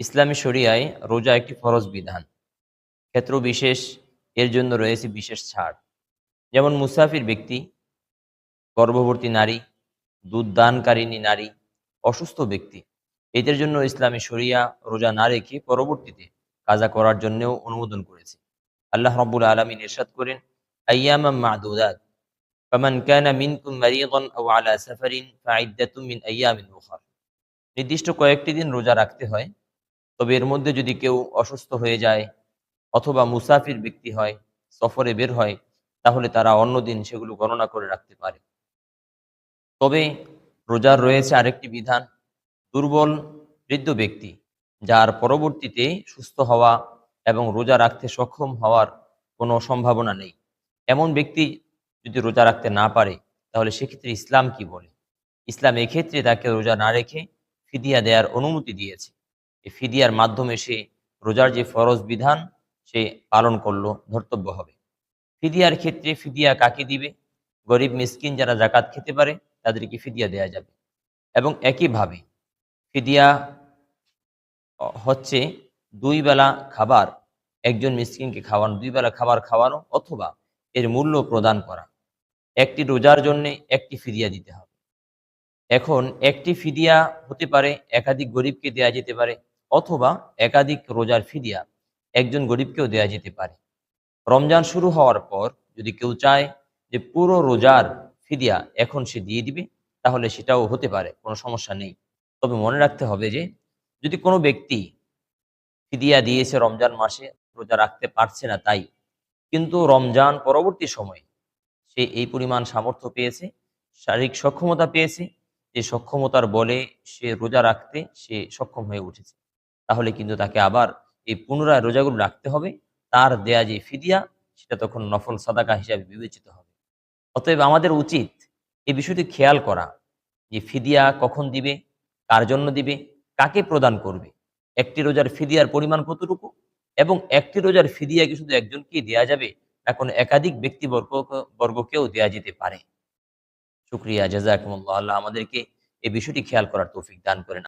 ইসলামী শরিয়ায় রোজা একটি ফরজ বিধান ক্ষেত্র বিশেষ এর জন্য রয়েছে বিশেষ ছাড় যেমন মুসাফির ব্যক্তি গর্ভবতী নারী দুধ দানকারিণী নারী অসুস্থ ব্যক্তি এদের জন্য ইসলামী শরিয়া রোজা না রেখে পরবর্তীতে কাজা করার জন্যও অনুমোদন করেছে আল্লাহ রব্বুল আলমিন ইরশাদ করেন আয়ামাম মাদুদাত فمن كان منكم مريضا او على سفر فعدة من ايام اخر নির্দিষ্ট কয়েকটি দিন রোজা রাখতে হয় তবে এর মধ্যে যদি কেউ অসুস্থ হয়ে যায় অথবা মুসাফির ব্যক্তি হয়, সফরে বের হয়, তাহলে তারা অন্য দিন সেগুলো গণনা করে রাখতে পারে। তবে রোজার রয়েছে আরেকটি বিধান, দুর্বল, বৃদ্ধ ব্যক্তি, যার পরবর্তীতে সুস্থ হওয়া এবং রোজা রাখতে সক্ষম হওয়ার কোনো সম্ভাবনা নেই। এমন ব্যক্তি যদি রোজা রাখতে না পারে, তাহলে সেক্ষেত্রে ইসলাম কি বলে? ইসলাম এক্ষেত্রে তাকে রোজা না রেখে ফিদিয়া দেওয়ার অনুমতি দিয়েছে। এই ফিদিয়ার মাধ্যমে সে রোজার যে ফরজ বিধান, সে পালন করল, ধর্তব্য হবে। ফিদিয়ার ক্ষেত্রে ফিদিয়া কাকে দিবে? গরিব মিসকিন যারা জাকাত খেতে পারে, তাদেরকে ফিদিয়া দেয়া যাবে। এবং একইভাবে ফিদিয়া হচ্ছে দুই বেলা খাবার, একজন মিসকিনকে খাওয়ানো, দুই বেলা খাবার খাওয়ানো অথবা এর মূল্য প্রদান করা। একটি রোজার জন্য একটি ফিদিয়া দিতে হবে। এখন একটি ফিদিয়া হতে পারে, একাধিক গরিবকে দেয়া যেতে পারে অথবা একাধিক রোজার ফিদিয়া একজন গরিবকেও দেয়া যেতে পারে। রমজান শুরু হওয়ার পর যদি কেউ চায় যে পুরো রোজার ফিদিয়া এখন সে দিয়ে দিবে, তাহলে সেটাও হতে পারে, কোনো সমস্যা নেই। তবে মনে রাখতে হবে যে, যদি কোনো ব্যক্তি ফিদিয়া দিয়েছে রমজান মাসে রোজা রাখতে পারছে না তাই, কিন্তু রমজান পরবর্তী সময়ে সে এই পরিমাণ সামর্থ্য পেয়েছে, শারীরিক সক্ষমতা পেয়েছে, যে সক্ষমতার বলে সে রোজা রাখতে সে সক্ষম হয়ে উঠেছে। তাহলে কিন্তু তাকে আবার এই পুনরায় রোজাগুলো রাখতে হবে। তার দেয়া যে ফিদিয়া, সেটা তখন নফল সাদাকা হিসাবে বিবেচিত হবে। অতএব আমাদের উচিত এই বিষয়টি খেয়াল করা যে ফিদিয়া কখন দিবে, কার জন্য দিবে, কাকে প্রদান করবে। একটি রোজার ফিদিয়ার পরিমাণ কতটুকু এবং একটি রোজার ফিদিয়া কি শুধু একজনকেই দেয়া যাবে না কোনো একাধিক ব্যক্তিবর্গ, বর্গকেও দেয়া যেতে পারে? শুক্রিয়া, জাজাকুমুল্লাহ। আল্লাহ আমাদেরকে এই বিষয়টি খেয়াল করার তৌফিক দান করেন।